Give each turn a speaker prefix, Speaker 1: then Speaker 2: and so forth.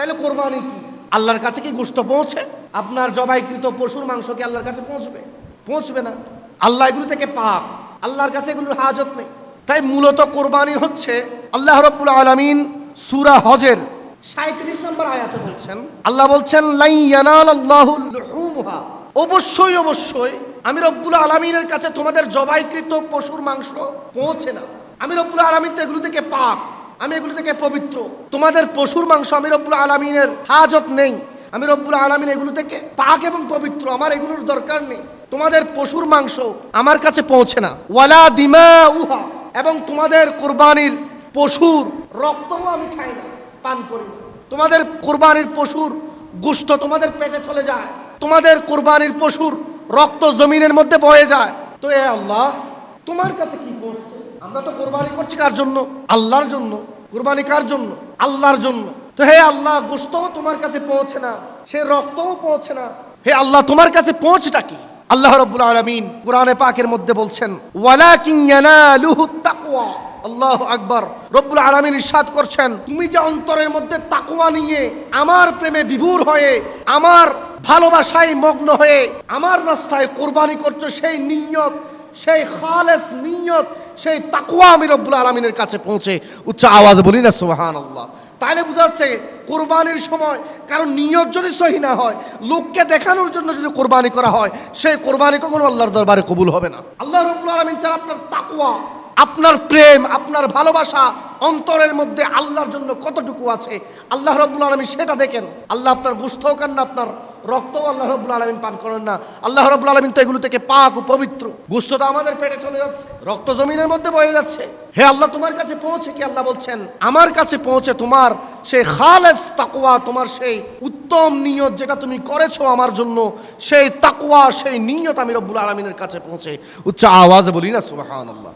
Speaker 1: তাইলে কোরবানি কি? আল্লাহর কাছে কি গোস্ত পৌঁছে? আপনার জবাইকৃত পশুর মাংস কি আল্লাহর কাছে পৌঁছবে? পৌঁছবে না। আল্লাহ এগুলো থেকে পাপ আল্লাহর কাছে এগুলোর হাজত নেই। তাই মূলত কোরবানি হচ্ছে আল্লাহ রব্বুল আলমিন সুরা হজের সাঁত্রিশ নম্বর আয়াতে বলছেন, আল্লাহ বলছেন অবশ্যই অবশ্যই আমি রব্বুল আলমিনের কাছে তোমাদের জবাইকৃত পশুর মাংস পৌঁছে না। আমি রব্বুল আলমিন তো এগুলো থেকে পাপ আমি এগুলো থেকে পবিত্র। তোমাদের পশুর মাংস আমি রব্বুল আলমিনের হাজত নেই। আমি রব্বুল আলমিন এগুলো থেকে পাক এবং পবিত্র, আমার এগুলোর দরকার নেই। তোমাদের পশুর মাংস আমার কাছে পৌঁছে না। ওয়ালা দিমা উহা এবং তোমাদের কোরবানির পশুর রক্তও আমি খাই না, পান করি না। তোমাদের কোরবানির পশুর গোষ্ঠ তোমাদের পেটে চলে যায়। তোমাদের কোরবানির পশুর রক্ত জমিনের মধ্যে বয়ে যায়। তো এ আল্লাহ তোমার কাছে কি করছে আমরা তো কোরবানি করছি কার জন্য? আল্লাহর জন্য। কোরবানি কার জন্য? আল্লাহর জন্য। তো হে আল্লাহ গোস্তও তোমার কাছে পৌঁছে না, সে রক্তও পৌঁছে না। হে আল্লাহ, তোমার কাছে পৌঁছটা কি? আল্লাহ রব্বুল আলমিন কোরআনে পাকের মধ্যে বলছেন ইয়ানালুহু তাকওয়া। আল্লাহ আকবার। রব্বুল আলমিন ইরশাদ করছেন, তুমি যে অন্তরের মধ্যে তাকুয়া নিয়ে আমার প্রেমে বিভোর হয়ে, আমার ভালোবাসায় মগ্ন হয়ে, আমার রাস্তায় কোরবানি করছ সেই নিয়ত সেই খালেস নিয়ত, সেই তাকুয়া আমি রব্বুল আলমিনের কাছে পৌঁছে উচ্চ আওয়াজে বলি না সোহান আল্লাহ বোঝা যাচ্ছে কোরবানির সময় কারণ নিয়ত যদি সহি না হয়, লোককে দেখানোর জন্য যদি কোরবানি করা হয়, সেই কোরবানি কখনো আল্লাহর দরবারে কবুল হবে না। আল্লাহ রব্বুল আলমিন চান আপনার তাকুয়া আপনার প্রেম, আপনার ভালোবাসা অন্তরের মধ্যে আল্লাহর জন্য কতটুকু আছে? আল্লাহ রব্বুল আলমী সেটা দেখেন। আল্লাহ আপনার গুস্থও কান না আপনার রক্তও আল্লাহ রব্বুল আলমিন পান করেন না। আল্লাহ রব্বুল আলমিন তো এগুলো থেকে পাক ও পবিত্র। গুস্থ তো আমাদের পেটে চলে যাচ্ছে। রক্ত জমিনের মধ্যে বয়ে যাচ্ছে। হে আল্লাহ, তোমার কাছে পৌঁছে কি আল্লাহ বলছেন? আমার কাছে পৌঁছে তোমার সেই খালেস তাকুয়া তোমার সেই উত্তম নিয়ত যেটা তুমি করেছ আমার জন্য, সেই তাকুয়া সেই নিয়ত আমি রব্বুল আলমিনের কাছে পৌঁছে। উচ্চ আওয়াজে বলি না সুবাহ আল্লাহ